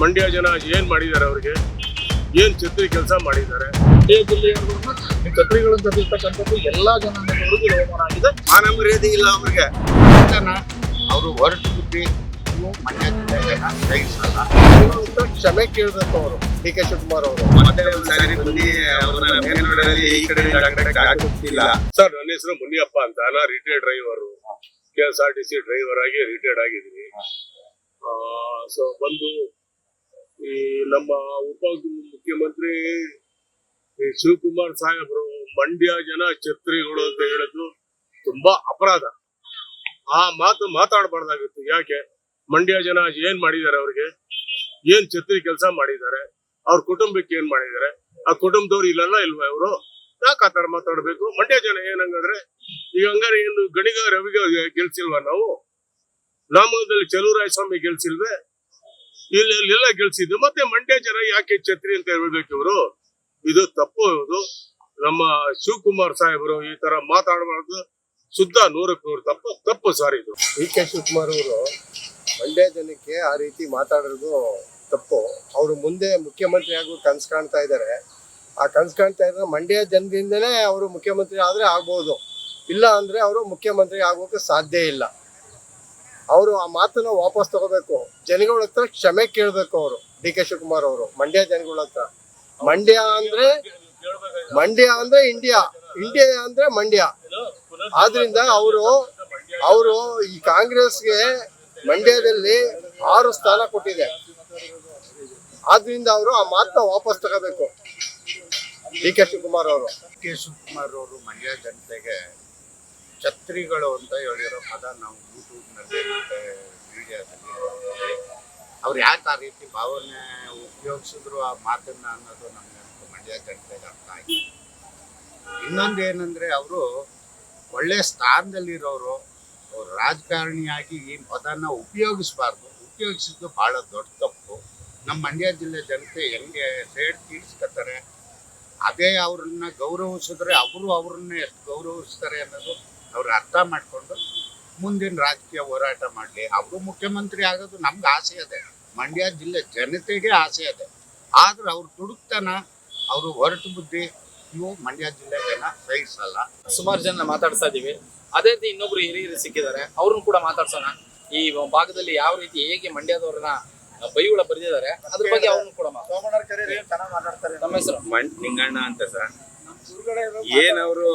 ಮಂಡ್ಯ ಜನ ಏನ್ ಮಾಡಿದ್ದಾರೆ ಅವ್ರಿಗೆ? ಏನ್ ಛತ್ರಿ ಕೆಲಸ ಮಾಡಿದ್ದಾರೆ? ಮಂಡ್ಯ ಜಿಲ್ಲೆಯವರನ್ನ ಛತ್ರಿಗಳನ್ನು ತಂದಿರ್ತಕ್ಕಂಥದ್ದು ಎಲ್ಲಾ ಜನ ಇದು ಅವಮಾನ ಆಗಿದೆ. ಮಾನ ಮರ್ಯಾದೆ ಇಲ್ಲ ಅವ್ರಿಗೆ. ಅವರು ಹೊರಟು ಬಿಟ್ಟು ಮಂಡ್ಯ ಜಿಲ್ಲೆ ಜನ ಕ್ಷಮೆ ಕೇಳಬೇಕು ಅವರು ಡಿ ಕೆ ಶಿವಕುಮಾರ್ ಅವರು. ಸರ್ ನನ್ನ ಹೆಸರು ಮುನಿಯಪ್ಪ ಅಂತ. ನಾ retired driver K S R T C driver ಆಗಿ ರಿಟೈರ್ಡ್ ಆಗಿದ್ದೀನಿ. ಸೊ ಬಂದು ಈ ನಮ್ಮ ಉಪ ಮುಖ್ಯಮಂತ್ರಿ ಶಿವಕುಮಾರ್ ಸಾಹೇಬ್ರು ಮಂಡ್ಯ ಜನ ಛತ್ರಿಗಳು ಅಂತ ಹೇಳೋದು ತುಂಬಾ ಅಪರಾಧ. ಆ ಮಾತು ಮಾತಾಡಬಾರ್ದಾಗಿತ್ತು. ಯಾಕೆ? ಮಂಡ್ಯ ಜನ ಏನ್ ಮಾಡಿದ್ದಾರೆ ಅವ್ರಿಗೆ? ಏನ್ ಛತ್ರಿ ಕೆಲಸ ಮಾಡಿದ್ದಾರೆ? ಅವ್ರ ಕುಟುಂಬಕ್ಕೆ ಏನ್ ಮಾಡಿದ್ದಾರೆ? ಆ ಕುಟುಂಬದವ್ರು ಇಲ್ಲಲ್ಲ ಇಲ್ವಾ ಇವರು? ಯಾಕೆ ಆ ತರ ಮಾತಾಡ್ಬೇಕು? ಮಂಡ್ಯ ಜನ ಏನಂಗಾದ್ರೆ ಈಗ ಹಂಗಾರೆ ಏನು ಗಣಿಗ ರವಿಗ ನಾವು? ನಾಮದಲ್ಲಿ ಚಲುವರಾಯ ಸ್ವಾಮಿ ಇಲ್ಲಿ ಇಲ್ಲೆಲ್ಲ ಗೆಲ್ಸಿದ್ರು ಮತ್ತೆ ಮಂಡ್ಯ ಜನ ಯಾಕೆ ಛತ್ರಿ ಅಂತ ಹೇಳ್ಬೇಕು ಇವರು? ಇದು ತಪ್ಪು ಇದು ನಮ್ಮ ಶಿವಕುಮಾರ್ ಸಾಹೇಬರು ಈ ತರ ಮಾತಾಡಬಾರ್ದು. ಶುದ್ಧ ನೂರಕ್ಕೆ ನೂರು ತಪ್ಪು ತಪ್ಪು ಸರ್ ಇದು. ಡಿ ಕೆ ಶಿವಕುಮಾರ್ ಅವರು ಮಂಡ್ಯ ಜನಕ್ಕೆ ಆ ರೀತಿ ಮಾತಾಡೋದು ತಪ್ಪು. ಅವರು ಮುಂದೆ ಮುಖ್ಯಮಂತ್ರಿ ಆಗೋ ಕನ್ಸು ಕಾಣ್ತಾ ಇದ್ದಾರೆ ಆ ಕನ್ಸು ಕಾಣ್ತಾ ಇದ್ರೆ ಮಂಡ್ಯ ಜನರಿಂದನೇ ಅವರು ಮುಖ್ಯಮಂತ್ರಿ ಆದ್ರೆ ಆಗ್ಬೋದು. ಇಲ್ಲ ಅಂದ್ರೆ ಅವರು ಮುಖ್ಯಮಂತ್ರಿ ಆಗೋಕೆ ಸಾಧ್ಯ ಇಲ್ಲ. ಅವರು ಆ ಮಾತನ್ನ ವಾಪಸ್ ತಗೋಬೇಕು. ಜನಗಳ ಹತ್ರ ಕ್ಷಮೆ ಕೇಳಬೇಕು ಅವರು. ಡಿ ಕೆ ಶಿವಕುಮಾರ್ ಅವರು, ಮಂಡ್ಯ ಜನಗಳ ಹತ್ರ. ಮಂಡ್ಯ ಅಂದ್ರೆ ಮಂಡ್ಯ ಅಂದ್ರೆ ಇಂಡಿಯಾ. ಇಂಡಿಯಾ ಅಂದ್ರೆ ಮಂಡ್ಯ. ಆದ್ರಿಂದ ಅವರು ಅವರು ಈ ಕಾಂಗ್ರೆಸ್ಗೆ ಮಂಡ್ಯದಲ್ಲಿ ಆರು ಸ್ಥಾನ ಕೊಟ್ಟಿದೆ. ಆದ್ರಿಂದ ಅವರು ಆ ಮಾತನ್ನ ವಾಪಸ್ ತಗೋಬೇಕು. ಡಿ ಕೆ ಶಿವಕುಮಾರ್ ಅವರು. ಕೆ ಶಿವಕುಮಾರ್ ಅವರು ಮಂಡ್ಯ ಜನತೆಗೆ ಛತ್ರಿಗಳು ಅಂತ ಹೇಳಿರೋ ಪದ ನಾವು ಯೂಟ್ಯೂಬ್ನಲ್ಲಿ ಮತ್ತೆ ಮೀಡಿಯಾದಲ್ಲಿ. ಅವ್ರು ಯಾಕೆ ಆ ರೀತಿ ಭಾವನೆ ಉಪಯೋಗಿಸಿದ್ರು ಆ ಮಾತನ್ನ ಅನ್ನೋದು ನಮಗೆ ಮಂಡ್ಯ ಜನತೆ ಅರ್ಥ ಆಗಿದೆ ಇನ್ನೊಂದು ಏನಂದ್ರೆ ಅವರು ಒಳ್ಳೆ ಸ್ಥಾನದಲ್ಲಿರೋರು ಅವ್ರು ರಾಜಕಾರಣಿಯಾಗಿ ಈ ಪದನ ಉಪಯೋಗಿಸ್ಬಾರ್ದು. ಉಪಯೋಗಿಸಿದ್ದು ಬಹಳ ದೊಡ್ಡ ತಪ್ಪು. ನಮ್ಮ ಮಂಡ್ಯ ಜಿಲ್ಲೆ ಜನತೆ ಹೆಂಗೆ ಸೇಡ್ ತೀರ್ಸ್ಕೊತಾರೆ, ಅದೇ ಅವ್ರನ್ನ ಗೌರವಿಸಿದ್ರೆ ಅವರು ಅವ್ರನ್ನ ಎಷ್ಟು ಗೌರವಿಸ್ತಾರೆ ಅನ್ನೋದು ಅವ್ರು ಅರ್ಥ ಮಾಡ್ಕೊಂಡು ಮುಂದಿನ ರಾಜಕೀಯ ಹೋರಾಟ ಮಾಡಲಿ. ಅವರು ಮುಖ್ಯಮಂತ್ರಿ ಆಗೋದು ನಮ್ಗೆ ಆಸೆ ಇದೆ ಮಂಡ್ಯ ಜಿಲ್ಲೆ ಜನತೆಗೆ ಆಸೆ ಇದೆ ಆದ್ರೆ ಅವ್ರ ದುಡುಕ್ತನ ಅವರು ಹೊರಟು ಬುದ್ಧಿ ಇವು ಮಂಡ್ಯ ಜಿಲ್ಲೆ ಜನ ಸಹಿಸಲ್ಲ. ಸುಮಾರು ಜನ ಮಾತಾಡ್ತಾ ಇದೀವಿ. ಅದೇ ರೀತಿ ಇನ್ನೊಬ್ರು ಹಿರಿಯರು ಸಿಕ್ಕಿದ್ದಾರೆ. ಅವ್ರನ್ನ ಕೂಡ ಮಾತಾಡ್ಸೋಣ. ಈ ಭಾಗದಲ್ಲಿ ಯಾವ ರೀತಿ ಹೇಗೆ ಮಂಡ್ಯದವ್ರನ್ನ ಬೈಗುಳ ಬರೆದಿದ್ದಾರೆ ಅದ್ರ ಬಗ್ಗೆ ಅವ್ರನ್ನ ಕೂಡ ಮಾತಾಡ್ತಾರೆ. ನಮ್ಮ ಹೆಸರು? ನಿಂಗಣ್ಣ ಅಂತ ಸರ್. ಏನವರು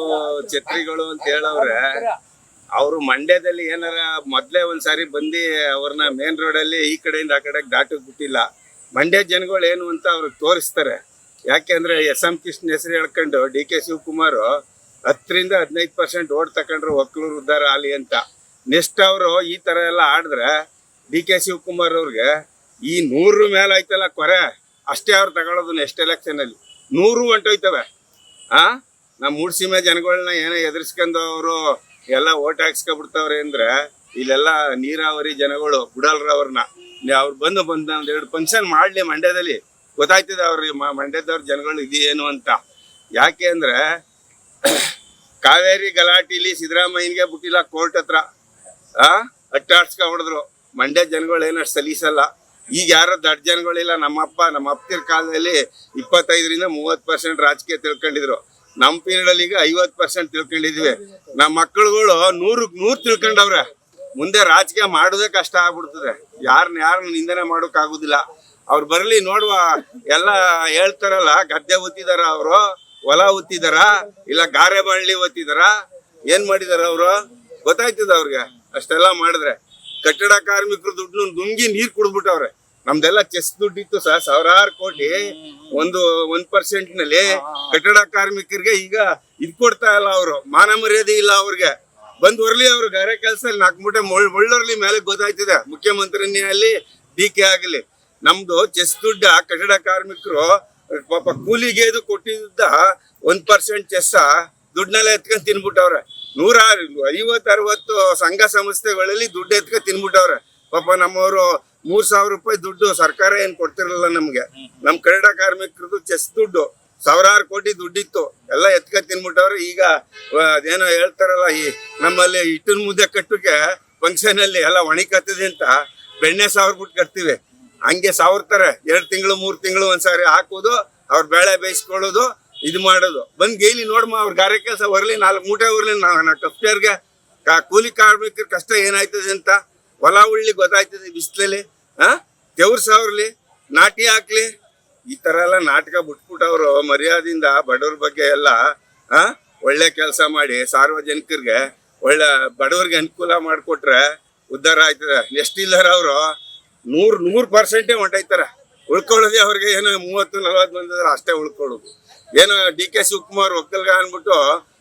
ಛತ್ರಿಗಳು ಅಂತ ಹೇಳವ್ರೆ, ಅವರು ಮಂಡ್ಯದಲ್ಲಿ ಏನಾರ ಮೊದ್ಲೇ ಒಂದ್ಸಾರಿ ಬಂದು ಅವ್ರನ್ನ ಮೇನ್ ಅಲ್ಲಿ ಈ ಕಡೆಯಿಂದ ಆ ಕಡೆ ದಾಟಕ್ ಬಿಟ್ಟಿಲ್ಲ. ಮಂಡ್ಯ ಜನಗಳು ಏನು ಅಂತ ಅವ್ರಿಗೆ ತೋರಿಸ್ತಾರೆ. ಯಾಕೆಂದ್ರೆ ಎಸ್ ಎಂ ಕೃಷ್ಣ ಹೆಸರು ಹೇಳ್ಕೊಂಡು ಡಿ ಕೆ ಶಿವಕುಮಾರ್ ಹತ್ತರಿಂದ ಹದಿನೈದು ಪರ್ಸೆಂಟ್ ಓಟ್ ತಕೊಂಡ್ರು ಒಕ್ಕಲೂರು ಉದ್ದಾರ ಆಲಿ ಅಂತ. ನೆಕ್ಸ್ಟ್ ಅವರು ಈ ತರ ಎಲ್ಲ ಆಡಿದ್ರೆ ಡಿ ಕೆ ಶಿವಕುಮಾರ್ ಅವ್ರಿಗೆ ಈ ನೂರು ಮೇಲೆ ಐತಲ್ಲ ಕೊರೆ, ಅಷ್ಟೇ ಅವ್ರು ತಗೊಳೋದು ನೆಕ್ಸ್ಟ್ ಎಲೆಕ್ಷನ್ ಅಲ್ಲಿ. ನೂರು ಹೊಂಟೋಯ್ತವೆ ಆ? ನಮ್ಮ ಮೂಡ್ಸೀಮೆ ಜನಗಳನ್ನ ಏನೋ ಎದುರಿಸ್ಕೊಂಡು ಅವರು ಎಲ್ಲ ಓಟ್ ಹಾಕ್ಸ್ಕೊಬಿಡ್ತಾವ್ರೆ ಅಂದ್ರೆ ಇಲ್ಲೆಲ್ಲ ನೀರಾವರಿ ಜನಗಳು ಬಿಡಲ್ರವ್ರನ್ನ ಅವ್ರು ಬಂದು ಬಂದ ಒಂದ್ ಎರಡು ಫಂಕ್ಷನ್ ಮಾಡ್ಲಿ ಮಂಡ್ಯದಲ್ಲಿ. ಗೊತ್ತಾಯ್ತದೆ ಅವ್ರಿಗೆ ಮಂಡ್ಯದವ್ರ ಜನಗಳು ಇದೇನು ಅಂತ. ಯಾಕೆ ಅಂದ್ರೆ ಕಾವೇರಿ ಗಲಾಟಿಲಿ ಸಿದ್ದರಾಮಯ್ಯನಿಗೆ ಬಿಟ್ಟಿಲ್ಲ ಕೋರ್ಟ್ ಹತ್ರ. ಆ? ಅಟ್ಟಾಡ್ಸ್ಕೊಂಡ್ರು ಮಂಡ್ಯ ಜನಗಳು ಏನಷ್ಟು ಸಲೀಸಲ್ಲ. ಈಗ ಯಾರೋ ದೊಡ್ಡ ಜನಗಳಿಲ್ಲ ನಮ್ಮಪ್ಪ ನಮ್ಮ ಅಪ್ಪನ ಕಾಲದಲ್ಲಿ ಇಪ್ಪತ್ತೈದರಿಂದ ಮೂವತ್ತು ಪರ್ಸೆಂಟ್ ರಾಜಕೀಯ ತಿಳ್ಕೊಂಡಿದ್ರು. ನಮ್ಮ ಪೀರಿಯಡ್ ಅಲ್ಲಿ ಈಗ ಐವತ್ತು ಪರ್ಸೆಂಟ್ ತಿಳ್ಕೊಂಡಿದ್ವಿ. ನಮ್ಮ ಮಕ್ಕಳುಗಳು ನೂರಕ್ಕೆ ನೂರು ತಿಳ್ಕೊಂಡವ್ರೆ. ಮುಂದೆ ರಾಜಕೀಯ ಮಾಡೋದೇ ಕಷ್ಟ ಆಗ್ಬಿಡ್ತದೆ. ಯಾರನ್ನ ಯಾರನ್ನ ನಿಂದನೆ ಮಾಡೋಕ್ಕಾಗೋದಿಲ್ಲ. ಅವ್ರು ಬರಲಿ ನೋಡುವ, ಎಲ್ಲ ಹೇಳ್ತಾರಲ್ಲ, ಗದ್ದೆ ಒತ್ತಿದಾರ ಅವರು, ಹೊಲ ಒತ್ತಿದಾರ, ಇಲ್ಲ ಗಾರೆ ಬಾಣಲಿ ಒತ್ತಿದಾರ, ಏನ್ ಮಾಡಿದಾರ ಅವರು? ಗೊತ್ತಾಯ್ತದ ಅವ್ರಿಗೆ, ಅಷ್ಟೆಲ್ಲ ಮಾಡಿದ್ರೆ. ಕಟ್ಟಡ ಕಾರ್ಮಿಕರು ದುಡ್ಡು ನುಂಗಿ ನೀರ್ ಕುಡಿದ್ಬಿಟ್ಟವ್ರೆ. ನಮ್ದೆಲ್ಲ ಚೆಸ್ ದುಡ್ಡಿತ್ತು ಸರ್ ಸಾವಿರಾರು ಕೋಟಿ. ಒಂದು ಒಂದ್ ಪರ್ಸೆಂಟ್ನಲ್ಲಿ ಕಟ್ಟಡ ಕಾರ್ಮಿಕರಿಗೆ ಈಗ ಇದ್ ಕೊಡ್ತಾ ಇಲ್ಲ ಅವರು. ಮಾನ ಮರ್ಯಾದೆ ಇಲ್ಲ ಅವ್ರಿಗೆ. ಬಂದ್ ಹೊರ್ಲಿ ಅವ್ರು ಗಾರೆ ಕೆಲಸ ನಾಲ್ಕು ಮೂಟೆ ಒಳ್ಳೊರ್ಲಿ ಮೇಲೆ ಗೊತ್ತಾಯ್ತದೆ. ಮುಖ್ಯಮಂತ್ರಿನೇ ಅಲ್ಲಿ ಡಿ ಕೆ ಆಗಲಿ. ನಮ್ದು ಚೆಸ್ ದುಡ್ಡ ಕಟ್ಟಡ ಕಾರ್ಮಿಕರು ಪಾಪ ಕೂಲಿಗೆ ಇದು ಕೊಟ್ಟಿದ್ದ ಒಂದ್ ಪರ್ಸೆಂಟ್ ಚೆಸ್ ದುಡ್ಡನ್ನೆಲ್ಲ ಎತ್ಕೊಂಡ್ ತಿನ್ಬಿಟ್ಟವ್ರೆ. ನೂರಾರು ಐವತ್ತು ಅರವತ್ತು ಸಂಘ ಸಂಸ್ಥೆಗಳಲ್ಲಿ ದುಡ್ಡು ಎತ್ಕ ತಿನ್ಬಿಟ್ಟವ್ರೆ. ಪಾಪ ನಮ್ಮವರು ಮೂರ್ ಸಾವಿರ ರೂಪಾಯಿ ದುಡ್ಡು ಸರ್ಕಾರ ಏನ್ ಕೊಡ್ತಿರಲಿಲ್ಲ ನಮ್ಗೆ. ನಮ್ ಕನ್ನಡ ಕಾರ್ಮಿಕರದು ಚೆಸ್ ದುಡ್ಡು. ಸಾವಿರಾರು ಕೋಟಿ ದುಡ್ಡಿತ್ತು. ಎಲ್ಲ ಎತ್ಕ ತಿನ್ಬಿಟ್ಟವ್ರೆ. ಈಗ ಅದೇನೋ ಹೇಳ್ತಾರಲ್ಲ, ಈ ನಮ್ಮಲ್ಲಿ ಇಟ್ಟಿನ ಮುದ್ದೆ ಕಟ್ಟಕ್ಕೆ ಫಂಕ್ಷನ್ ಅಲ್ಲಿ ಎಲ್ಲ ಒಣಿಕತ್ತದೆ ಅಂತ ಬೆಣ್ಣೆ ಸಾವಿರ ಬಿಟ್ಟು ಕಟ್ತೀವಿ. ಹಂಗೆ ತರ ಎರಡು ತಿಂಗಳು, ಮೂರು ತಿಂಗಳು ಒಂದ್ಸಾರಿ ಹಾಕೋದು, ಅವ್ರ ಬೇಳೆ ಬೇಯಿಸ್ಕೊಳ್ಳೋದು ಇದು ಮಾಡೋದು. ಬಂದ್ ಗೈಲಿ ನೋಡ್ಮ, ಅವ್ರ ಗಾರೆ ಕೆಲಸ ಬರ್ಲಿ, ನಾಲ್ಕು ಮೂಟೆ ಬರ್ಲಿ, ನಾ ಕಾ ಕೂಲಿ ಕಾರ್ಮಿಕರ ಕಷ್ಟ ಏನಾಯ್ತದೆ ಅಂತ ಹೊಲ ಉಳ್ಳಿ ಗೊತ್ತಾಯ್ತದೆ ಬಿಸ್ಲಲ್ಲಿ ದೇವ್ರ ಸಾವ್ರಲಿ, ನಾಟಿ ಹಾಕ್ಲಿ. ಈ ತರ ಎಲ್ಲ ನಾಟಕ ಬಿಟ್ಬಿಟ್ಟವ್ರು ಮರ್ಯಾದಿಂದ ಬಡವ್ರ ಬಗ್ಗೆ ಎಲ್ಲ, ಆ? ಒಳ್ಳೆ ಕೆಲಸ ಮಾಡಿ ಸಾರ್ವಜನಿಕರಿಗೆ ಒಳ್ಳೆ ಬಡವ್ರಿಗೆ ಅನುಕೂಲ ಮಾಡಿಕೊಟ್ರೆ ಉದ್ಧಾರ ಆಯ್ತದೆ. ಎಷ್ಟಿಲ್ಲರ ಅವರು? ನೂರು ನೂರು ಪರ್ಸೆಂಟೇ ಹೊಂಟೈತಾರೆ. ಉಳ್ಕೊಳ್ಳೋದೇ ಅವ್ರಿಗೆ ಏನು ಮೂವತ್ತು, ನಲ್ವತ್ತು ಬಂದಿದ್ರೆ ಅಷ್ಟೇ ಉಳ್ಕೊಳ್ಳೋದು. ಏನು ಡಿ ಕೆ ಶಿವಕುಮಾರ್ ಒಕ್ಕಲ್ಗ ಅಂದ್ಬಿಟ್ಟು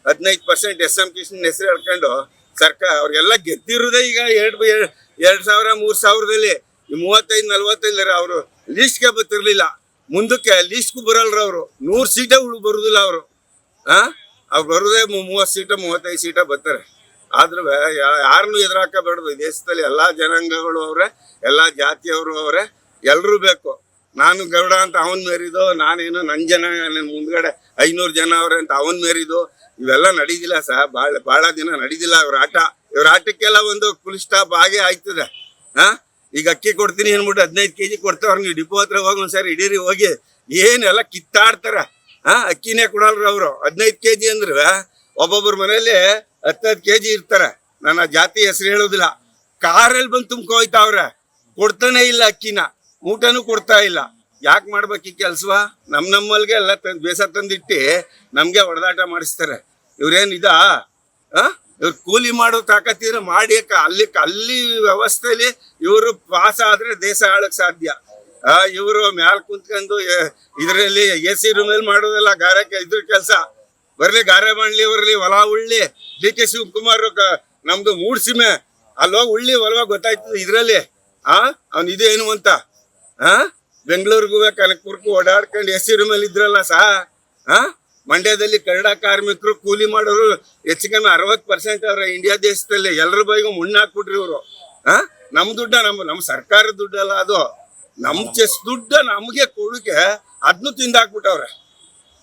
ಹದಿನೈದು ಪರ್ಸೆಂಟ್ ಎಸ್ ಎಂ ಕಿಶನ್ ಹೆಸರು ಹೇಳ್ಕೊಂಡು ಸರ್ಕಾರ ಅವ್ರಿಗೆಲ್ಲ ಗೆದ್ದಿರೋದೇ ಈಗ ಎರಡು ಎರಡು ಸಾವಿರ, ಮೂರು ಸಾವಿರದಲ್ಲಿ. ಮೂವತ್ತೈದು, ನಲ್ವತ್ತೈದರ ಅವರು ಲೀಸ್ಟ್ಗೆ ಬರ್ತಿರ್ಲಿಲ್ಲ. ಮುಂದಕ್ಕೆ ಲೀಸ್ಟ್ಗೂ ಬರಲ್ರ ಅವರು. ನೂರು ಸೀಟೇ ಉಳು, ಬರುದಿಲ್ಲ ಅವರು. ಆ? ಅವ್ರು ಬರೋದೇ ಮೂವತ್ತು ಸೀಟ, ಮೂವತ್ತೈದು ಸೀಟ ಬರ್ತಾರೆ. ಆದ್ರೂ ಯಾರನ್ನು ಎದುರಾಕಬಾರ್ದು. ದೇಶದಲ್ಲಿ ಎಲ್ಲಾ ಜನಾಂಗಗಳು ಅವರೇ, ಎಲ್ಲಾ ಜಾತಿಯವರು ಅವರೇ ಎಲ್ಲರೂ ಬೇಕು. ನಾನು ಗೌಡ ಅಂತ ಅವನ್ ಮೇರಿದು, ನಾನೇನು ನನ್ ಜನ ನನ್ ಮುಂದ್ಗಡೆ ಐನೂರು ಜನ ಅವ್ರೆ ಅಂತ ಅವನ್ ಮೇರಿದು, ಇವೆಲ್ಲ ನಡೀದಿಲ್ಲ ಸರ್ ಬಾಳ ಬಹಳ ದಿನ ನಡೀದಿಲ್ಲ ಇವ್ರ ಆಟ. ಇವ್ರ ಆಟಕ್ಕೆಲ್ಲ ಒಂದು ಫುಲ್ ಸ್ಟಾಪ್ ಆಗೇ ಆಯ್ತದೆ. ಹಾ ಈಗ ಅಕ್ಕಿ ಕೊಡ್ತೀನಿ ಅನ್ಬಿಟ್ಟು ಹದಿನೈದು ಕೆಜಿ ಕೊಡ್ತಾವ್ರ, ನೀವು ಡಿಪೋ ಹತ್ರ ಹೋಗಿ ಒಂದ್ಸರಿ ಇಡೀರಿ ಹೋಗಿ. ಏನೆಲ್ಲ ಕಿತ್ತಾಡ್ತಾರ? ಹಾ ಅಕ್ಕಿನೇ ಕೊಡಲ್ರಿ ಅವರು. ಹದಿನೈದು ಕೆಜಿ ಅಂದ್ರೆ ಒಬ್ಬೊಬ್ಬರ ಮನೇಲಿ ಹತ್ತತ್ತು ಕೆಜಿ ಇರ್ತಾರೆ. ನನ್ನ ಜಾತಿ ಹೆಸರು ಹೇಳೋದಿಲ್ಲ. ಕಾರಲ್ಲಿ ಬಂದು ತುಂಬ್ಕೋಯ್ತಾವ್ರೆ. ಕೊಡ್ತಾನೆ ಇಲ್ಲ ಅಕ್ಕಿನ. ಊಟನೂ ಕೊಡ್ತಾ ಇಲ್ಲ. ಯಾಕೆ ಮಾಡ್ಬೇಕು ಈ ಕೆಲಸವ? ನಮ್ಮ ನಮ್ಮಲ್ಗೆ ಎಲ್ಲ ತಂದು ಬೇಸ ತಂದಿಟ್ಟು ನಮಗೆ ಹೊಡೆದಾಟ ಮಾಡಿಸ್ತಾರೆ. ಇವ್ರೇನು ಇದಾ? ಇವ್ರು ಕೂಲಿ ಮಾಡೋ ತಾಕತ್ತಿದ್ರೆ ಮಾಡಿ ಅಲ್ಲಿ ಅಲ್ಲಿ ವ್ಯವಸ್ಥೆಯಲ್ಲಿ ಇವರು ಪಾಸ್ ಆದರೆ ದೇಶ ಆಳಕ್ಕೆ ಸಾಧ್ಯ. ಇವರು ಮ್ಯಾಲೆ ಕುಂತ್ಕೊಂಡು ಇದರಲ್ಲಿ ಎ ಸಿ ರೂಮಲ್ಲಿ ಮಾಡೋದಲ್ಲ ಗಾರೆ ಇದ್ರ ಕೆಲಸ. ಬರಲಿ ಗಾರೆ ಮಾಡಲಿ ಬರಲಿ ಹೊಲ, ಉಳ್ಳಿ. ಡಿ ಕೆ ಶಿವಕುಮಾರ್ ನಮ್ದು ಮೂಡ್ಸಿಮೆ ಅಲ್ಲೋಗಿ ಉಳ್ಳಿ ಹೊಲವಾಗ ಗೊತ್ತಾಯ್ತದೆ ಇದರಲ್ಲಿ. ಆ ಅವ್ನು ಇದೇನು ಅಂತ? ಆ? ಬೆಂಗಳೂರಿಗೂ ಕನಕಪುರಕ್ಕೂ ಓಡಾಡ್ಕೊಂಡು ಎಸ್ ಮೇಲೆ ಇದ್ರಲ್ಲ ಸಾ? ಮಂಡ್ಯದಲ್ಲಿ ಕನ್ನಡ ಕಾರ್ಮಿಕರು ಕೂಲಿ ಮಾಡೋರು ಹೆಚ್ಚು ಕಮ್ಮಿ ಅರವತ್ತು ಪರ್ಸೆಂಟ್ ಅವ್ರ ಇಂಡಿಯಾ ದೇಶದಲ್ಲಿ. ಎಲ್ಲರ ಬೈಗೂ ಮುಣ್ಣಾಕ್ಬಿಟ್ರಿ ಇವರು. ಆ? ನಮ್ಮ ದುಡ್ಡ ನಮ್ಮ ನಮ್ಮ ಸರ್ಕಾರದ ದುಡ್ಡಲ್ಲ ಅದು. ನಮ್ಮ ಚೆಸ್ ದುಡ್ಡ ನಮಗೆ ಕೊಡೋಕೆ ಅದನ್ನು ತಿಂದಾಕ್ಬಿಟ್ಟವ್ರೆ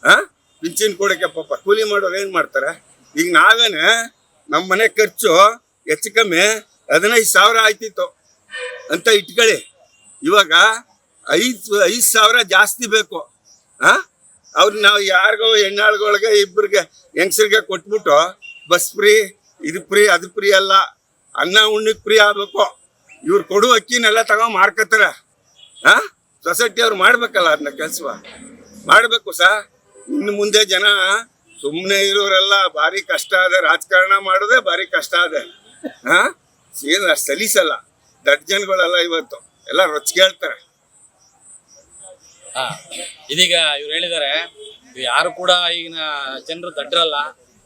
ಆ? ಪಿಂಚಿನ್ ಕೊಡೋಕೆ ಪಾಪ ಕೂಲಿ ಮಾಡೋರು ಏನು ಮಾಡ್ತಾರೆ? ಈಗ ನಾವೇನೆ ನಮ್ಮ ಮನೆ ಖರ್ಚು ಹೆಚ್ಚು ಕಮ್ಮಿ ಹದಿನೈದು ಸಾವಿರ ಆಯ್ತಿತ್ತು ಅಂತ ಇಟ್ಕೊಳ್ಳಿ. ಇವಾಗ ಐದು ಐದು ಸಾವಿರ ಜಾಸ್ತಿ ಬೇಕು. ಆ? ಅವ್ರು ನಾವು ಯಾರಿಗೋ ಹೆಣ್ಣಾಳ್ಗಳಿಗೆ ಇಬ್ಬರಿಗೆ ಹೆಂಗಸರಿಗೆ ಕೊಟ್ಬಿಟ್ಟು ಬಸ್ ಫ್ರೀ, ಇದು ಫ್ರೀ, ಅದು ಫ್ರೀ ಅಲ್ಲ. ಅನ್ನ ಉಣ್ಣಕ್ಕೆ ಫ್ರೀ ಆಗ್ಬೇಕು. ಇವ್ರು ಕೊಡುವ ಅಕ್ಕಿನೆಲ್ಲ ತಗೊಂಡು ಮಾರ್ಕತ್ತಾರೆ. ಆ? ಸೊಸೈಟಿ ಅವ್ರು ಮಾಡ್ಬೇಕಲ್ಲ ಅದನ್ನ ಕೆಲಸ ಮಾಡಬೇಕು ಸಾ. ಇನ್ನು ಮುಂದೆ ಜನ ಸುಮ್ಮನೆ ಇರೋರೆಲ್ಲ ಭಾರಿ ಕಷ್ಟ ಅದೆ. ರಾಜಕಾರಣ ಮಾಡೋದೆ ಭಾರಿ ಕಷ್ಟ ಅದೆ. ಹಾ ಏನು ಸಲೀಸಲ್ಲ. ದಡ್ಡ ಜನಗಳೆಲ್ಲ ಇವತ್ತು ಎಲ್ಲ ರೊಚ್ಚಿಗೆ ಹಾ ಇದೀಗ ಇವ್ರು ಹೇಳಿದ್ದಾರೆ ಯಾರು ಕೂಡ ಈಗಿನ ಜನರು ದಡ್ಡರಲ್ಲ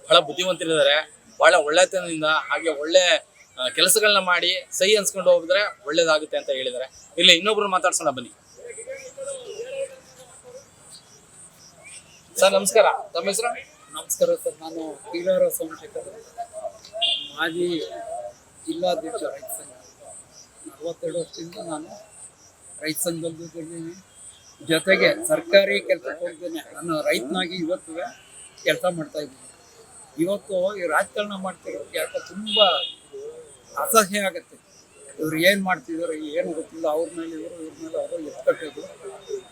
ಬಹಳ ಬುದ್ಧಿವಂತರಿದ್ದಾರೆ, ಬಹಳ ಒಳ್ಳೆತನದಿಂದ ಹಾಗೆ ಒಳ್ಳೆ ಕೆಲಸಗಳನ್ನ ಮಾಡಿ ಸಹಿ ಅನ್ಸ್ಕೊಂಡು ಹೋಗಿದ್ರೆ ಒಳ್ಳೇದಾಗುತ್ತೆ ಅಂತ ಹೇಳಿದ್ದಾರೆ. ಇಲ್ಲಿ ಇನ್ನೊಬ್ರು ಮಾತಾಡ್ಸೋಣ, ಬನ್ನಿ. ಸರ್, ನಮಸ್ಕಾರ. ತಮ್ಮ ಹೆಸರು? ನಮಸ್ಕಾರ ಸರ್, ನಾನು ಪೀಲಾರ ಸೋಮಶೇಖರ್. ಮಾಜಿ ಜಿಲ್ಲಾಧ್ಯಕ್ಷ ರೈತ ಸಂಘ. ನಲವತ್ತೆರಡು ವರ್ಷದಿಂದ ನಾನು ರೈತ ಸಂಘದಲ್ಲಿ ಜೊತೆಗೆ ಸರ್ಕಾರಿ ಕೆಲಸ ಹೋಗ್ತೇನೆ ನಾನು ರೈತನಾಗಿ ಇವತ್ತು ಕೆಲಸ ಮಾಡ್ತಾ ಇದ್ದೀನಿ. ಇವತ್ತು ಈ ರಾಜಕಾರಣ ಮಾಡ್ತಿರೋದು ಯಾಕೆ ತುಂಬ ಅಸಹ್ಯ ಆಗುತ್ತೆ. ಇವ್ರು ಏನು ಮಾಡ್ತಿದ್ದಾರೆ ಏನು ಗೊತ್ತಿಲ್ಲ. ಅವ್ರ ಮೇಲೆ, ಇವರು ಇವ್ರ ಮೇಲೆ ಅವರು ಎತ್ಕಟ್ಟೋದು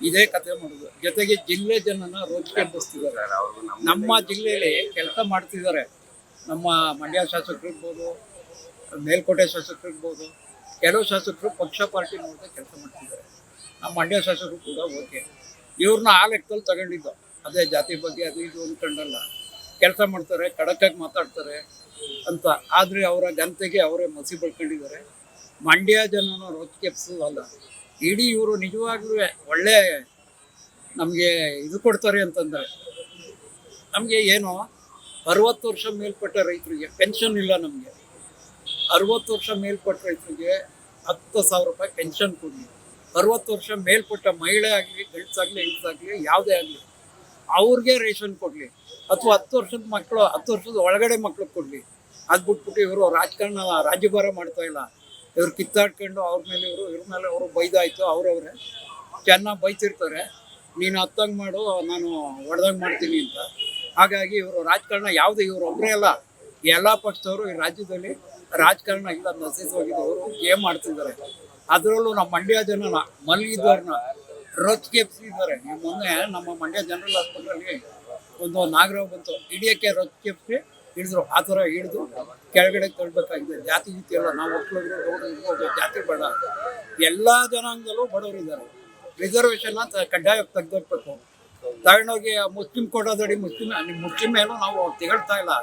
ಇದೇ ಕತೆ ಮಾಡೋದು. ಜೊತೆಗೆ ಜಿಲ್ಲೆ ಜನನ ಎಬ್ಬಿಸ್ತಿದ್ದಾರೆ. ನಮ್ಮ ಜಿಲ್ಲೆಯಲ್ಲಿ ಕೆಲಸ ಮಾಡ್ತಿದ್ದಾರೆ ನಮ್ಮ ಮಂಡ್ಯ ಶಾಸಕರು ಇರ್ಬೋದು, ಮೇಲ್ಕೋಟೆ ಶಾಸಕರು ಇರ್ಬೋದು, ಕೆಲವು ಶಾಸಕರು ಪಕ್ಷ ಪಾರ್ಟಿ ನೋಡದೆ ಕೆಲಸ ಮಾಡ್ತಿದ್ದಾರೆ. ನಮ್ಮ ಮಂಡ್ಯ ಶಾಸಕರು ಕೂಡ ಓಕೆ. ಇವ್ರನ್ನ ಆ ಲೆಕ್ಕದಲ್ಲಿ ತಗೊಂಡಿದ್ದು. ಅದೇ ಜಾತಿ ಬಗ್ಗೆ ಅದು ಇದು ಅಂದ್ಕೊಂಡಲ್ಲ ಕೆಲಸ ಮಾಡ್ತಾರೆ ಕಡಕಾಗಿ ಮಾತಾಡ್ತಾರೆ ಅಂತ. ಆದರೆ ಅವರ ಜನತೆಗೆ ಅವರೇ ಮಸಿ ಬಳ್ಕೊಂಡಿದ್ದಾರೆ. ಮಂಡ್ಯ ಜನನ ಅಲ್ಲ. ಇಡೀ ಇವರು ನಿಜವಾಗ್ಲೂ ಒಳ್ಳೆ ನಮಗೆ ಇದು ಕೊಡ್ತಾರೆ ಅಂತಂದರೆ, ನಮಗೆ ಏನು ಅರವತ್ತು ವರ್ಷ ಮೇಲ್ಪಟ್ಟ ರೈತರಿಗೆ ಪೆನ್ಷನ್ ಇಲ್ಲ ನಮಗೆ. ಅರವತ್ತು ವರ್ಷ ಮೇಲ್ಪಟ್ಟ ರೈತರಿಗೆ ಹತ್ತು ಸಾವಿರ ರೂಪಾಯಿ ಪೆನ್ಷನ್ ಕೊಡಲಿ. ಅರವತ್ತು ವರ್ಷ ಮೇಲ್ಪಟ್ಟ ಮಹಿಳೆ ಆಗಲಿ ಗಂಡಸಾಗಲಿ ಹೆಂಗಸಾಗಲಿ ಯಾವುದೇ ಆಗಲಿ, ಅವ್ರಿಗೆ ರೇಷನ್ ಕೊಡಲಿ. ಅಥವಾ ಹತ್ತು ವರ್ಷದ ಮಕ್ಕಳು, ಹತ್ತು ವರ್ಷದ ಒಳಗಡೆ ಮಕ್ಳಿಗೆ ಕೊಡಲಿ. ಅದು ಬಿಟ್ಬಿಟ್ಟು ಇವರು ರಾಜಕಾರಣ, ರಾಜ್ಯಭಾರ ಮಾಡ್ತಾ ಇಲ್ಲ. ಇವ್ರು ಕಿತ್ತಾಡ್ಕೊಂಡು ಅವ್ರ ಮೇಲೆ ಇವರು, ಇವ್ರ ಮೇಲೆ ಅವರು ಬೈದಾಯ್ತು, ಅವ್ರವ್ರೆ. ಚೆನ್ನಾಗಿ ಬೈತಿರ್ತಾರೆ. ನೀನು ಹತ್ತಂಗೆ ಮಾಡು, ನಾನು ಹೊಡೆದಂಗೆ ಮಾಡ್ತೀನಿ ಅಂತ. ಹಾಗಾಗಿ ಇವರು ರಾಜಕಾರಣ ಯಾವುದೇ ಇವರು ಒಬ್ಬರೇ ಅಲ್ಲ. ಎಲ್ಲ ಪಕ್ಷದವರು ಈ ರಾಜ್ಯದಲ್ಲಿ ರಾಜಕಾರಣ ಇಲ್ಲ ನಶಿಸೋಗಿದ್ದವರು ಗೇಮ್ ಆಡ್ತಿದ್ದಾರೆ. ಅದರಲ್ಲೂ ನಮ್ಮ ಮಂಡ್ಯ ಜನನ ಮಲಗಿದ್ದವ್ರನ್ನ ರೊಚ್ಚಿದ್ದಾರೆ ನಿಮ್ಮ ಮೊನ್ನೆ ನಮ್ಮ ಮಂಡ್ಯ ಜನರಲ್ ಆಸ್ಪತ್ರೆಯಲ್ಲಿ ಒಂದು ನಾಗರಾವ್ ಬಂತು ಹಿಡಿಯೋಕ್ಕೆ ರೊಚ್ಕೆಪ್ಸಿ ಹಿಡಿದ್ರು. ಆ ಥರ ಹಿಡಿದು ಕೆಳಗಡೆ ತಳ್ಬೇಕಾಗಿದೆ. ಜಾತಿ ಗೀತಿ ಎಲ್ಲ ನಾವು ಒಕ್ಕಲಿಗರು ಜಾತಿ ಬೇಡ. ಎಲ್ಲ ಜನಾಂಗದಲ್ಲೂ ಬಡವರಿದ್ದಾರೆ ರಿಸರ್ವೇಷನ್ ಕಡ್ಡಾಯ ತೆಗ್ದಾಕ್ಬೇಕು ತಗೊಂಡೋಗಿ ಮುಸ್ಲಿಂ ಕೊಡೋದಡಿ ಮುಸ್ಲಿಂ ಮುಸ್ಲಿಂ ಮೇಲೂ ನಾವು ತೆಗಳ್ತಾ ಇಲ್ಲ.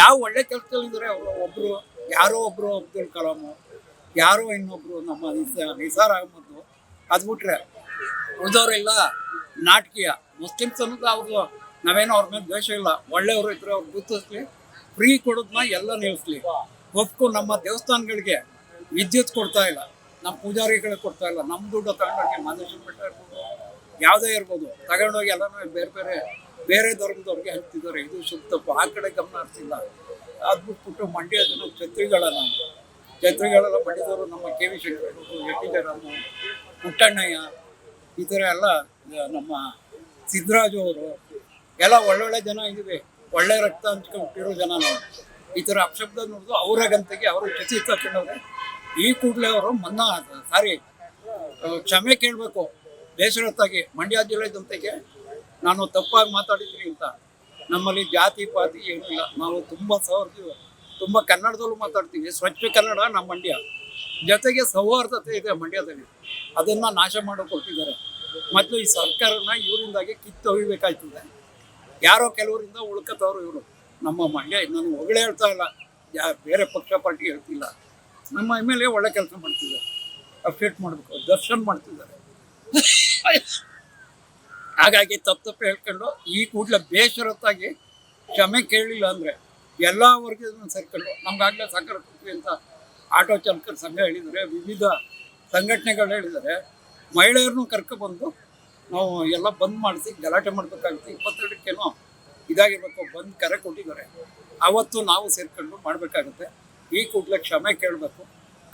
ಯಾವ ಒಳ್ಳೆ ಕೆಲಸದಲ್ಲಿದ್ದಾರೆ ಒಬ್ರು, ಯಾರೋ ಒಬ್ಬರು ಅಬ್ದುಲ್ ಕಲಾಮು ಯಾರೋ ಇನ್ನೊಬ್ರು ನಮ್ಮ ನಿಸ- ನಿಸಾರ್ ಅಹಮದ್ ಅದು ಬಿಟ್ರೆ ಉಳಿದವರೆಲ್ಲ ನಾಟಕೀಯ. ಮುಸ್ಲಿಮ್ಸ್ ಅನ್ನೋದು ಅವ್ರದ್ದು ನಾವೇನೋ ಅವ್ರ ಮೇಲೆ ದ್ವೇಷ ಇಲ್ಲ. ಒಳ್ಳೆಯವರು ಇದ್ರೆ ಅವ್ರು ಗುರುತಿಸ್ಲಿ. ಫ್ರೀ ಕೊಡೋದನ್ನ ಎಲ್ಲ ನಿಲ್ಲಿಸ್ಲಿ ಒಪ್ಕು ನಮ್ಮ ದೇವಸ್ಥಾನಗಳಿಗೆ ವಿದ್ಯುತ್ ಕೊಡ್ತಾ ಇಲ್ಲ. ನಮ್ಮ ಪೂಜಾರಿಗಳಿಗೆ ಕೊಡ್ತಾ ಇಲ್ಲ. ನಮ್ಮ ದುಡ್ಡು ತಗೊಂಡೋಗಿ ಮನುಷ್ಯ ಬೆಟ್ಟ ಇರ್ಬೋದು. ಯಾವುದೇ ಇರ್ಬೋದು. ತಗೊಂಡೋಗಿ ಎಲ್ಲನೂ ಬೇರೆ ಬೇರೆ ಬೇರೆ ಧರ್ಮದವ್ರಿಗೆ ಹಂಚ್ತಿದ್ದಾರೆ ಇದು ಶುದ್ಧ. ಆ ಕಡೆ ಗಮನ ಹರಿಸಿಲ್ಲ. ಅದು ಬಿಟ್ಬಿಟ್ಟು ಮಂಡ್ಯ ಜನ ಛತ್ರಿಗಳನ್ನ ಛತ್ರಿಗಳೆಲ್ಲ ಪಡೆದವರು ನಮ್ಮ ಕೆ ವಿ ಟಿ ಪುಟ್ಟಣ್ಣಯ್ಯ, ಈ ಥರ ಎಲ್ಲ ನಮ್ಮ ಸಿದ್ದರಾಜು ಅವರು, ಎಲ್ಲ ಒಳ್ಳೊಳ್ಳೆ ಜನ ಇದ್ದೀವಿ. ಒಳ್ಳೆ ರಕ್ತ ಹಂಚ್ಕೊಂಡು ಹುಟ್ಟಿರೋ ಜನ ನಾವು. ಈ ಥರ ಅಪಶಬ್ದ ನೋಡಿದ್ರು ಅವರ ಗಂತೆಗೆ ಅವರು ಚ್ಯುತಿ ತಗೊಂಡವ್ರೆ ಈ ಕೂಡಲೇ ಅವರು ಮನ್ನಾ ಸಾರಿ. ಕ್ಷಮೆ ಕೇಳಬೇಕು. ಬೇಸರತ್ತಾಗಿ ಮಂಡ್ಯ ಜಿಲ್ಲೆ ಜನತೆಗೆ ನಾನು ತಪ್ಪಾಗಿ ಮಾತಾಡಿದ್ರಿ ಅಂತ. ನಮ್ಮಲ್ಲಿ ಜಾತಿ, ಪಾತಿ ಏನಿಲ್ಲ ನಾವು ತುಂಬ ಸೌಹಾರ್ದ ತುಂಬ ಕನ್ನಡದಲ್ಲೂ ಮಾತಾಡ್ತೀವಿ. ಸ್ವಚ್ಛ ಕನ್ನಡ ನಮ್ಮ ಮಂಡ್ಯ. ಜೊತೆಗೆ ಸೌಹಾರ್ದತೆ ಇದೆ ಮಂಡ್ಯದಲ್ಲಿ. ಅದನ್ನು ನಾಶ ಮಾಡೋಕೆ ಹೊರಟಿದ್ದಾರೆ ಮತ್ತು ಈ ಸರ್ಕಾರನ ಇವರಿಂದಾಗಿ ಕಿತ್ತೊಯ್ಬೇಕಾಯ್ತದೆ ಯಾರೋ ಕೆಲವರಿಂದ ಉಳ್ಕತ್ತವ್ರು ಇವರು. ನಮ್ಮ ಮಂಡ್ಯ ನಾನು ಹೊಗಳೇ ಹೇಳ್ತಾ ಇಲ್ಲ. ಯಾ, ಬೇರೆ ಪಕ್ಷ ಪಾರ್ಟಿ ಹೇಳ್ತಿಲ್ಲ. ನಮ್ಮ ಎಂ ಎಲ್ ಎ ಒಳ್ಳೆ ಕೆಲಸ ಮಾಡ್ತಿದ್ದಾರೆ ಅಪ್ಡೇಟ್ ಮಾಡಬೇಕು. ದರ್ಶನ್ ಮಾಡ್ತಿದ್ದಾರೆ. ಹಾಗಾಗಿ ತಪ್ಪು ತಪ್ಪು ಹೇಳ್ಕೊಂಡು ಈ ಕೂಡಲೇ ಬೇಷರತ್ತಾಗಿ ಕ್ಷಮೆ ಕೇಳಲಿಲ್ಲ ಅಂದರೆ ಎಲ್ಲ ವರ್ಗದ ಸೇರ್ಕೊಂಡು ನಮಗಾಗಲೇ ಸಹಕಾರ ಕೊಡ್ತೀವಿ ಅಂತ ಆಟೋ ಚಾಲಕರ ಸಂಘ ಹೇಳಿದರೆ ವಿವಿಧ ಸಂಘಟನೆಗಳು ಹೇಳಿದರೆ ಮಹಿಳೆಯರನ್ನು ಕರ್ಕೊಬಂದು ನಾವು ಎಲ್ಲ ಬಂದ್ ಮಾಡಿಸಿ ಗಲಾಟೆ ಮಾಡಬೇಕಾಗುತ್ತೆ. ಇಪ್ಪತ್ತೆರಡಕ್ಕೇನೋ ಇದಾಗಿರ್ಬೇಕು. ಬಂದ್ ಕರೆ ಕೊಟ್ಟಿದ್ದಾರೆ. ಅವತ್ತು ನಾವು ಸೇರ್ಕೊಂಡು ಮಾಡಬೇಕಾಗುತ್ತೆ. ಈ ಕೂಡಲೇ ಕ್ಷಮೆ ಕೇಳಬೇಕು.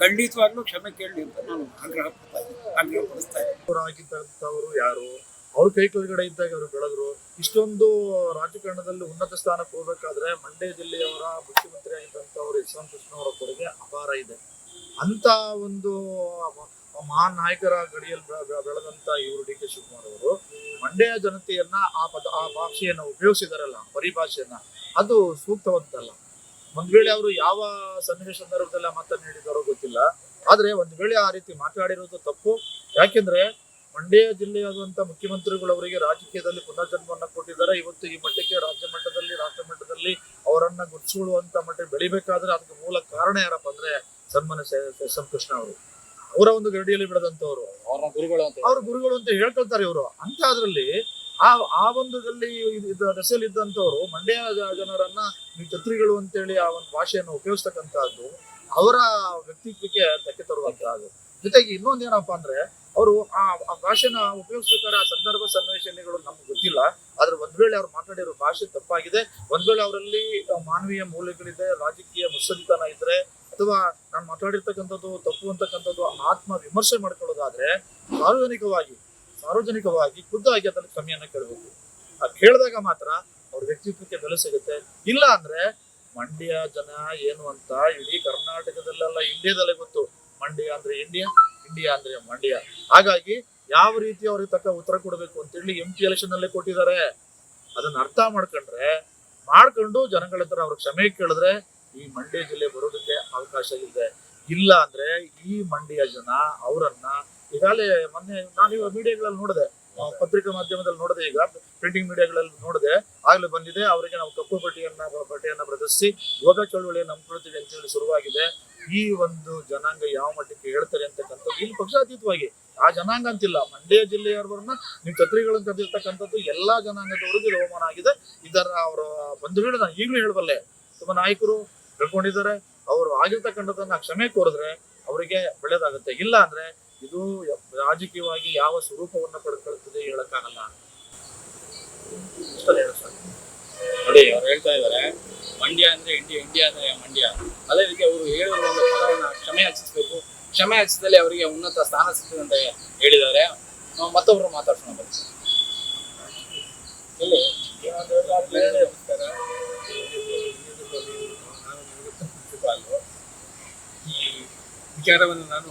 ಖಂಡಿತವಾಗ್ಲೂ ಕ್ಷಮೆ ಕೇಳಲಿ ಅಂತ ನಾನು ಆಗ್ರಹ ಆಗ್ರಹಪಡಿಸ್ತಾ ಇದ್ದೀನಿ. ಆಗ್ರಹ ಪಡಿಸ್ತಾ ಇದ್ದೀನಿ ಯಾರು? ಅವ್ರ ಕೈ ಕೆಳಗಡೆ ಇದ್ದಾಗ ಅವರು ಬೆಳೆದ್ರು. ಇಷ್ಟೊಂದು ರಾಜಕಾರಣದಲ್ಲಿ ಉನ್ನತ ಸ್ಥಾನಕ್ಕೆ ಹೋಗ್ಬೇಕಾದ್ರೆ ಮಂಡ್ಯ ಜಿಲ್ಲೆಯವರ ಮುಖ್ಯಮಂತ್ರಿ ಆಗಿದ್ದಂಥವ್ರು ಯಶವಂತ ಕೃಷ್ಣ ಅವರ ಕೊಡುಗೆ ಅಪಾರ ಇದೆ. ಅಂತ ಒಂದು ಮಹಾನ್ ನಾಯಕರ ಗಡಿಯಲ್ಲಿ ಬೆಳೆದಂತ ಇವರು ಡಿ ಕೆ ಶಿವಕುಮಾರ್ ಅವರು, ಮಂಡ್ಯ ಜನತೆಯನ್ನ ಆ ಪದ, ಆ ಭಾಷೆಯನ್ನು ಉಪಯೋಗಿಸಿದಾರಲ್ಲ, ಪರಿಭಾಷೆಯನ್ನ, ಅದು ಸೂಕ್ತವಂತಲ್ಲ. ಒಂದ್ ವೇಳೆ ಅವರು ಯಾವ ಸನ್ನಿವೇಶ ಸಂದರ್ಭದಲ್ಲಿ ಮಾತನ್ನ ಹೇಳಿದಾರೋ ಗೊತ್ತಿಲ್ಲ. ಆದ್ರೆ ಒಂದ್ ವೇಳೆ ಆ ರೀತಿ ಮಾತಾಡಿರೋದು ತಪ್ಪು. ಯಾಕೆಂದ್ರೆ ಮಂಡ್ಯ ಜಿಲ್ಲೆಯಾದಂತ ಮುಖ್ಯಮಂತ್ರಿಗಳು ಅವರಿಗೆ ರಾಜಕೀಯದಲ್ಲಿ ಪುನರ್ಜನ್ಮವನ್ನ ಕೊಟ್ಟಿದ್ದಾರೆ. ಇವತ್ತು ಈ ಮಟ್ಟಕ್ಕೆ ರಾಜ್ಯ ಮಟ್ಟದಲ್ಲಿ ರಾಷ್ಟ್ರ ಮಟ್ಟದಲ್ಲಿ ಅವರನ್ನ ಗುರುತಿಸಿಕೊಳ್ಳುವಂತ ಮಟ್ಟ ಬೆಳಿಬೇಕಾದ್ರೆ ಅದಕ್ಕೆ ಮೂಲ ಕಾರಣ ಯಾರಪ್ಪ ಅಂದ್ರೆ ಸನ್ಮಾನ್ಯ ಎಸ್ ಎಂ ಕೃಷ್ಣ ಅವರು. ಅವರ ಒಂದು ಗಡಿಯಲ್ಲಿ ಬೆಳೆದಂತವ್ರು ಅವರ ಗುರುಗಳು ಅಂತ ಅವ್ರ ಗುರುಗಳು ಅಂತ ಹೇಳ್ಕೊಳ್ತಾರೆ ಇವರು. ಅಂತ ಅದ್ರಲ್ಲಿ ಆ ಆ ಒಂದು ದಶೆಯಲ್ಲಿ ಇದ್ದಂತವ್ರು ಮಂಡ್ಯ ಜನರನ್ನ ನೀವು ಛತ್ರಿಗಳು ಅಂತೇಳಿ ಆ ಒಂದು ಭಾಷೆಯನ್ನು ಉಪಯೋಗಿಸ್ತಕ್ಕಂತಹದ್ದು ಅವರ ವ್ಯಕ್ತಿತ್ವಕ್ಕೆ ತಕ್ಕೆ ತರುವಂತಹದ್ದು ಜೊತೆಗೆ ಇನ್ನೊಂದು ಏನಪ್ಪಾ ಅಂದ್ರೆ ಅವರು ಆ ಭಾಷೆನ ಉಪಯೋಗಿಸ್ಬೇಕಾದ್ರೆ ಸಂದರ್ಭ ಸನ್ನಿವೇಶಗಳು ನಮ್ಗೆ ಗೊತ್ತಿಲ್ಲ. ಆದ್ರೆ ಒಂದ್ ವೇಳೆ ಅವ್ರು ಮಾತಾಡಿರೋ ಭಾಷೆ ತಪ್ಪಾಗಿದೆ. ಒಂದ್ ವೇಳೆ ಅವರಲ್ಲಿ ಮಾನವೀಯ ಮೌಲ್ಯಗಳಿದೆ ರಾಜಕೀಯ ಮುತ್ಸದಿತನ ಇದ್ರೆ, ಅಥವಾ ನಾನು ಮಾತಾಡಿರ್ತಕ್ಕಂಥದ್ದು ತಪ್ಪು ಅಂತಕ್ಕಂಥದ್ದು ಆತ್ಮ ವಿಮರ್ಶೆ ಮಾಡ್ಕೊಳ್ಳೋದಾದ್ರೆ, ಸಾರ್ವಜನಿಕವಾಗಿ ಸಾರ್ವಜನಿಕವಾಗಿ ಖುದ್ದಾಗಿ ಅದನ್ನು ಕ್ಷಮೆಯನ್ನ ಕೇಳಬೇಕು. ಆ ಕೇಳಿದಾಗ ಮಾತ್ರ ಅವ್ರ ವ್ಯಕ್ತಿತ್ವಕ್ಕೆ ಬೆಲೆ ಸಿಗುತ್ತೆ. ಇಲ್ಲ ಅಂದ್ರೆ ಮಂಡ್ಯ ಜನ ಏನು ಅಂತ ಇಡೀ ಕರ್ನಾಟಕದಲ್ಲೆಲ್ಲ ಇಂಡಿಯಾದಲ್ಲೇ ಗೊತ್ತು. ಮಂಡ್ಯ ಅಂದ್ರೆ ಇಂಡಿಯಾ ಇಂಡಿಯಾ ಅಂದ್ರೆ ಮಂಡ್ಯ. ಹಾಗಾಗಿ ಯಾವ ರೀತಿ ಅವ್ರಿಗೆ ತಕ್ಕ ಉತ್ತರ ಕೊಡಬೇಕು ಅಂತೇಳಿ ಎಂ ಪಿ ಎಲೆಕ್ಷನ್ ಅಲ್ಲೇ ಕೊಟ್ಟಿದ್ದಾರೆ. ಅದನ್ನ ಅರ್ಥ ಮಾಡ್ಕೊಂಡ್ರೆ, ಮಾಡ್ಕೊಂಡು ಜನಗಳ ಹತ್ರ ಅವ್ರ ಕ್ಷಮೆ ಕೇಳಿದ್ರೆ ಈ ಮಂಡ್ಯ ಜಿಲ್ಲೆ ಬರೋದಕ್ಕೆ ಅವಕಾಶ ಇದೆ ಇಲ್ಲ ಅಂದ್ರೆ ಈ ಮಂಡ್ಯ ಜನ ಅವರನ್ನ ಈಗಾಗಲೇ ಮೊನ್ನೆ ನಾನು ಇವಾಗ ಮೀಡಿಯಾಗಳಲ್ಲಿ ನೋಡಿದೆ. ಪತ್ರಿಕಾ ಮಾಧ್ಯಮದಲ್ಲಿ ನೋಡಿದೆ ಈಗ ಪ್ರಿಂಟಿಂಗ್ ಮೀಡಿಯಾಗಳಲ್ಲಿ ನೋಡಿದೆ. ಆಗ್ಲೇ ಬಂದಿದೆ, ಅವರಿಗೆ ನಾವು ಕಪ್ಪು ಪಟ್ಟಿಯನ್ನ ಪಟ್ಟಿಯನ್ನ ಪ್ರದರ್ಶಿಸಿ ಯೋಗ ಚಳುವಳಿಯನ್ನು ನಂಬ್ಕೊಳ್ತೀವಿ ಅಂತ ಹೇಳಿ ಶುರುವಾಗಿದೆ. ಈ ಒಂದು ಜನಾಂಗ ಯಾವ ಮಟ್ಟಕ್ಕೆ ಹೇಳ್ತಾರೆ ಅಂತಕ್ಕಂಥದ್ದು ಇಲ್ಲಿ ಪಕ್ಷಾತೀತವಾಗಿ. ಆ ಜನಾಂಗ ಅಂತಿಲ್ಲ. ಮಂಡ್ಯ ಜಿಲ್ಲೆಯವರನ್ನ ನೀವು ಛತ್ರಿಗಳನ್ನು ಕರೆದಿರ್ತಕ್ಕಂಥದ್ದು ಎಲ್ಲಾ ಜನಾಂಗದವರಿಗೂ ಇದು ಆಗಿದೆ. ಇದರ ಅವರ ಬಂಧುಗಳು ನಾನು ಈಗಲೂ ಹೇಳಬಲ್ಲೆ. ತುಂಬ ನಾಯಕರು ಹೇಳ್ಕೊಂಡಿದ್ದಾರೆ. ಅವರು ಆಗಿರ್ತಕ್ಕಂಥದ್ದನ್ನ ಕ್ಷಮೆ ಕೋರಿದ್ರೆ ಅವರಿಗೆ ಒಳ್ಳೇದಾಗುತ್ತೆ. ಇಲ್ಲ ಅಂದ್ರೆ ಇದು ರಾಜಕೀಯವಾಗಿ ಯಾವ ಸ್ವರೂಪವನ್ನ ಪಡ್ಕೊಳ್ತದೆ ಹೇಳಕ್ಕಾಗಲ್ಲ. ನೋಡಿ, ಅವ್ರು ಹೇಳ್ತಾ ಇದ್ದಾರೆ. ಮಂಡ್ಯ ಅಂದ್ರೆ ಇಂಡಿಯಾ ಇಂಡಿಯಾ ಅಂದ್ರೆ ಮಂಡ್ಯ. ಅದೇ ರೀತಿ ಅವರು ಹೇಳಿರುವ ಒಂದು ಪದವನ್ನ ಕ್ಷಮೆ ಯಾಚಿಸಬೇಕು ಕ್ಷಮೆ ಯಾಚಿಸಿದಲ್ಲಿ ಅವರಿಗೆ ಉನ್ನತ ಸ್ಥಾನ ಸಿಗ್ತದೆ ಅಂತ ಹೇಳಿದ್ದಾರೆ. ಮತ್ತೊಬ್ರು ಮಾತಾಡ್ಸೋಣ ಬನ್ನಿ. ಇಲ್ಲಿ. ಈ ವಿಚಾರವನ್ನು ನಾನು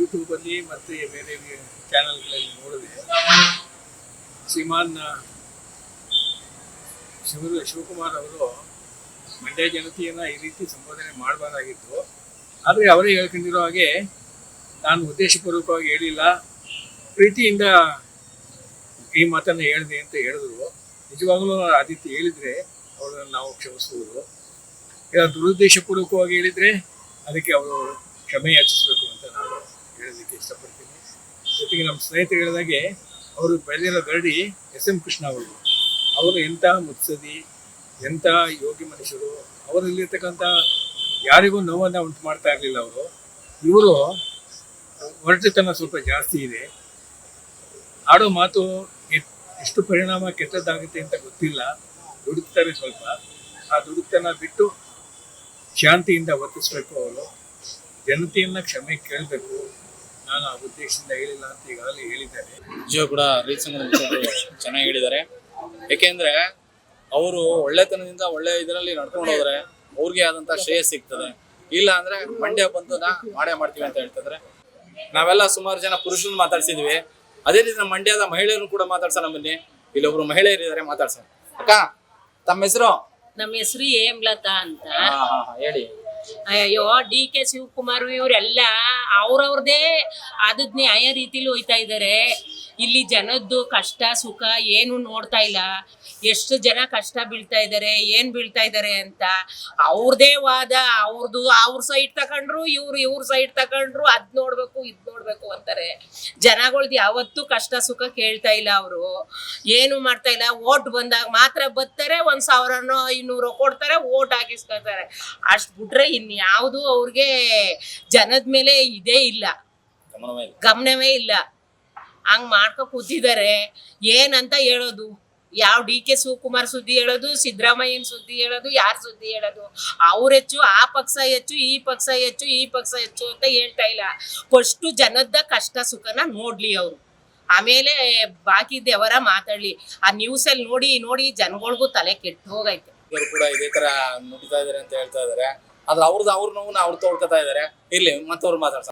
ಯೂಟ್ಯೂಬಲ್ಲಿ ಮತ್ತು ಬೇರೆ ಚಾನೆಲ್ಗಳಲ್ಲಿ ನೋಡಿದೆ. ಶ್ರೀಮಾನ್ ಶಿವ ಶಿವಕುಮಾರ್ ಅವರು ಮಂಡ್ಯ ಜನತೆಯನ್ನು ಈ ರೀತಿ ಸಂಬೋಧನೆ ಮಾಡಬಾರ್ದಾಗಿತ್ತು. ಆದರೆ ಅವರೇ ಹೇಳ್ಕೊಂಡಿರೋ ಹಾಗೆ ನಾನು ಉದ್ದೇಶಪೂರ್ವಕವಾಗಿ ಹೇಳಿಲ್ಲ. ಪ್ರೀತಿಯಿಂದ ಈ ಮಾತನ್ನು ಹೇಳಿದೆ ಅಂತ ಹೇಳಿದ್ರು. ನಿಜವಾಗಲೂ ಆದಿತ್ಯ ಹೇಳಿದರೆ ಅವರನ್ನು ನಾವು ಕ್ಷಮಿಸ್ಬೋದು. ಇಲ್ಲ, ದುರುದ್ದೇಶಪೂರ್ವಕವಾಗಿ ಹೇಳಿದರೆ ಅದಕ್ಕೆ ಅವರು ಕ್ಷಮೆ ಯಾಚಿಸಬೇಕು ಅಂತ ನಾನು ಹೇಳೋದಕ್ಕೆ ಇಷ್ಟಪಡ್ತೀನಿ. ಜೊತೆಗೆ ನಮ್ಮ ಸ್ನೇಹಿತರು ಹೇಳಿದಾಗೆ ಅವರು ಬೆಳೆದಿರೋ ಗರಡಿ ಎಸ್ ಎಂ ಕೃಷ್ಣ ಅವರು. ಅವರು ಎಂಥ ಮುತ್ಸದಿ ಎಂಥ ಯೋಗಿ ಮನುಷ್ಯರು, ಅವರಲ್ಲಿರ್ತಕ್ಕಂಥ ಯಾರಿಗೂ ನೋವನ್ನು ಉಂಟು ಮಾಡ್ತಾ ಇರಲಿಲ್ಲ ಅವರು. ಇವರು ಹೊರಟತನ ಸ್ವಲ್ಪ ಜಾಸ್ತಿ ಇದೆ. ಆಡೋ ಮಾತು ಎಷ್ಟು ಪರಿಣಾಮ ಕೆಟ್ಟದ್ದಾಗುತ್ತೆ ಅಂತ ಗೊತ್ತಿಲ್ಲ. ದುಡುಕ್ತಾರೆ ಸ್ವಲ್ಪ. ಆ ದುಡುಕ್ತನ ಬಿಟ್ಟು ಶಾಂತಿಯಿಂದ ವರ್ತಿಸ್ಬೇಕು ಅವರು. ಜನತೆಯನ್ನ ಕ್ಷಮೆ ಕೇಳಬೇಕು. ನಾನು ಆ ಉದ್ದೇಶದಿಂದ ಹೇಳಿಲ್ಲ ಅಂತ ಈಗಾಗಲೇ ಹೇಳಿದ್ದಾರೆ. ನಿಜ ಕೂಡ ಚೆನ್ನಾಗಿ ಹೇಳಿದ್ದಾರೆ. ಯಾಕೆಂದ್ರೆ ಅವರು ಒಳ್ಳೆತನದಿಂದ ಒಳ್ಳೆ ಇದರಲ್ಲಿ ನಡ್ಕೊಂಡು ಹೋದ್ರೆ ಅವ್ರಿಗೆ ಆದಂತ ಶ್ರೇಯ ಸಿಗ್ತದೆ. ಇಲ್ಲ ಅಂದ್ರೆ ಮಂಡ್ಯ ಬಂದು ನಾ ಮಾಡೇ ಮಾಡ್ತೀವಿ ಅಂತ ಹೇಳ್ತಿದ್ರೆ. ನಾವೆಲ್ಲ ಸುಮಾರು ಜನ ಪುರುಷರನ್ನ ಮಾತಾಡ್ಸಿದ್ವಿ. ಅದೇ ರೀತಿ ನಮ್ಮ ಮಂಡ್ಯದ ಮಹಿಳೆಯರು ಕೂಡ ಮಾತಾಡ್ಸೋಣ ಬನ್ನಿ. ಇಲ್ಲೊಬ್ರು ಮಹಿಳೆಯರು ಇದಾರೆ ಮಾತಾಡ್ಸೋಣ. ಅಕ್ಕ ತಮ್ಮ ಹೆಸರು? ನಮ್ಮ ಹೆಸರು ಹೇಮ್ಲತಾ ಅಂತ. ಹೇಳಿ. ಅಯ್ಯೋ ಡಿ ಕೆ ಶಿವಕುಮಾರ್ ಇವರೆಲ್ಲ ಅವ್ರವ್ರದೇ ಅದನ್ನೇ ಆಯಾ ರೀತಿಲಿ ಹೋಯ್ತಾ ಇದ್ದಾರೆ ಇಲ್ಲಿ ಜನದ್ದು ಕಷ್ಟ ಸುಖ ಏನು ನೋಡ್ತಾ ಇಲ್ಲ. ಎಷ್ಟು ಜನ ಕಷ್ಟ ಬೀಳ್ತಾ ಇದ್ದಾರೆ ಏನ್ ಬೀಳ್ತಾ ಇದ್ದಾರೆ ಅಂತ ಅವ್ರದೇ ವಾದ ಅವ್ರದ್ದು ಅವ್ರ ಸೈಡ್ ತಕೊಂಡ್ರು ಇವ್ರು ಇವ್ರ ಸೈಡ್ ತಕೊಂಡ್ರು ಅದ್ ನೋಡ್ಬೇಕು ಇದ್ ನೋಡ್ಬೇಕು ಅಂತಾರೆ. ಜನಗಳ್ದು ಯಾವತ್ತೂ ಕಷ್ಟ ಸುಖ ಕೇಳ್ತಾ ಇಲ್ಲ ಅವರು. ಏನು ಮಾಡ್ತಾ ಇಲ್ಲ ಓಟ್ ಬಂದಾಗ ಮಾತ್ರ ಬರ್ತಾರೆ ಒಂದ್ ಸಾವಿರನೋ ಇನ್ನೂರು ಕೊಡ್ತಾರೆ ಓಟ್ ಹಾಕಿಸ್ಕೊಳ್ತಾರೆ. ಅಷ್ಟ್ ಬಿಟ್ರೆ ಇನ್ಯಾವುದು ಅವ್ರಿಗೆ ಜನದ ಮೇಲೆ ಇದೇ ಇಲ್ಲ. ಗಮನವೇ ಇಲ್ಲ. ಹಂಗ್ ಮಾಡ್ಕೊ ಕೂತಿದ್ದಾರೆ. ಏನಂತ ಹೇಳೋದು? ಯಾವ ಡಿ ಕೆ ಶಿವಕುಮಾರ್ ಸುದ್ದಿ ಹೇಳೋದು, ಸಿದ್ದರಾಮಯ್ಯನ ಸುದ್ದಿ ಹೇಳೋದು, ಯಾರ ಸುದ್ದಿ ಹೇಳೋದು? ಅವ್ರ ಹೆಚ್ಚು, ಆ ಪಕ್ಷ ಹೆಚ್ಚು, ಈ ಪಕ್ಷ ಹೆಚ್ಚು, ಈ ಪಕ್ಷ ಹೆಚ್ಚು ಅಂತ ಹೇಳ್ತಾ ಇಲ್ಲ. ಫಸ್ಟು ಜನದ ಕಷ್ಟ ಸುಖನ ನೋಡ್ಲಿ ಅವರು. ಆಮೇಲೆ ಬಾಕಿ ದೇವರ ಮಾತಾಡ್ಲಿ. ಆ ನ್ಯೂಸಲ್ಲಿ ನೋಡಿ ನೋಡಿ ಜನಗಳಿಗೂ ತಲೆ ಕೆಟ್ಟು ಹೋಗೈತೆ. ಕೂಡ ಇದೇ ತರ ನುಡಿತಾ ಇದಾರೆ ಅಂತ ಹೇಳ್ತಾ ಇದಾರೆ. ಆದ್ರೆ ಅವ್ರದ್ದು ಅವ್ರ ನೋವು ಅವ್ರು ತೋಡ್ಕೊತಾ ಇದಾರೆ. ಇರ್ಲಿ, ಮತ್ತವ್ರು ಮಾತಾಡ್ಸ